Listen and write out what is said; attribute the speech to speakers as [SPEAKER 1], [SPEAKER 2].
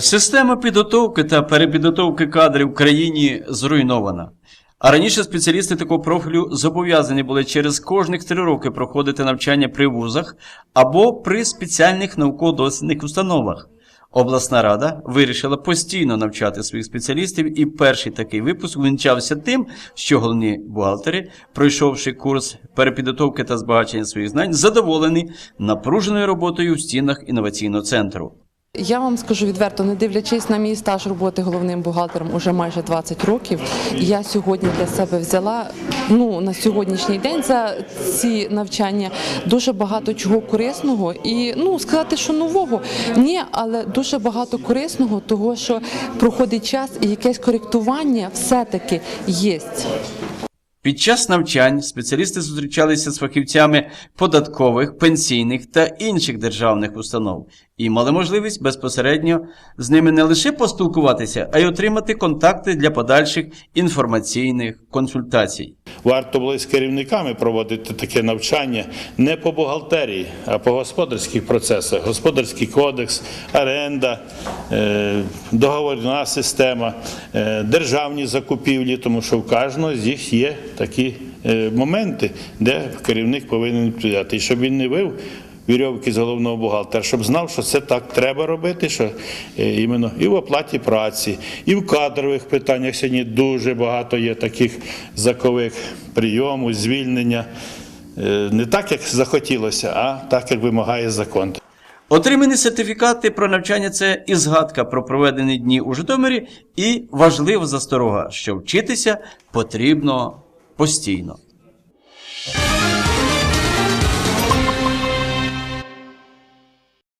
[SPEAKER 1] Система підготовки та перепідготовки кадрів в країні зруйнована. А раніше спеціалісти такого профілю зобов'язані були через кожних три роки проходити навчання при вузах або при спеціальних науково-дослідних установах. Обласна рада вирішила постійно навчати своїх спеціалістів, і перший такий випуск вінчався тим, що головні бухгалтери, пройшовши курс перепідготовки та збагачення своїх знань, задоволені напруженою роботою в стінах інноваційного центру.
[SPEAKER 2] Я вам скажу відверто, не дивлячись на мій стаж роботи головним бухгалтером уже майже 20 років, я сьогодні для себе взяла ну на сьогоднішній день за ці навчання дуже багато чого корисного і ну сказати, що нового ні, але дуже багато корисного, того що проходить час і якесь коректування все-таки є.
[SPEAKER 1] Під час навчань спеціалісти зустрічалися з фахівцями податкових, пенсійних та інших державних установ і мали можливість безпосередньо з ними не лише поспілкуватися, а й отримати контакти для подальших інформаційних консультацій.
[SPEAKER 3] Варто було з керівниками проводити таке навчання не по бухгалтерії, а по господарських процесах. Господарський кодекс, оренда, е, договорна система, е, державні закупівлі, тому що в кожного з них є такі е, моменти, де керівник повинен відповідати. І щоб він не вив вірьовки з головного бухгалтера, щоб знав, що це так треба робити, що е, іменно і в оплаті праці, і в кадрових питаннях сьогодні дуже багато є таких закових прийому, звільнення. Е, Не так, як захотілося, а так, як вимагає закон.
[SPEAKER 1] Отримані сертифікати про навчання це і згадка про проведені дні у Житомирі, і важлива засторога, що вчитися потрібно постійно.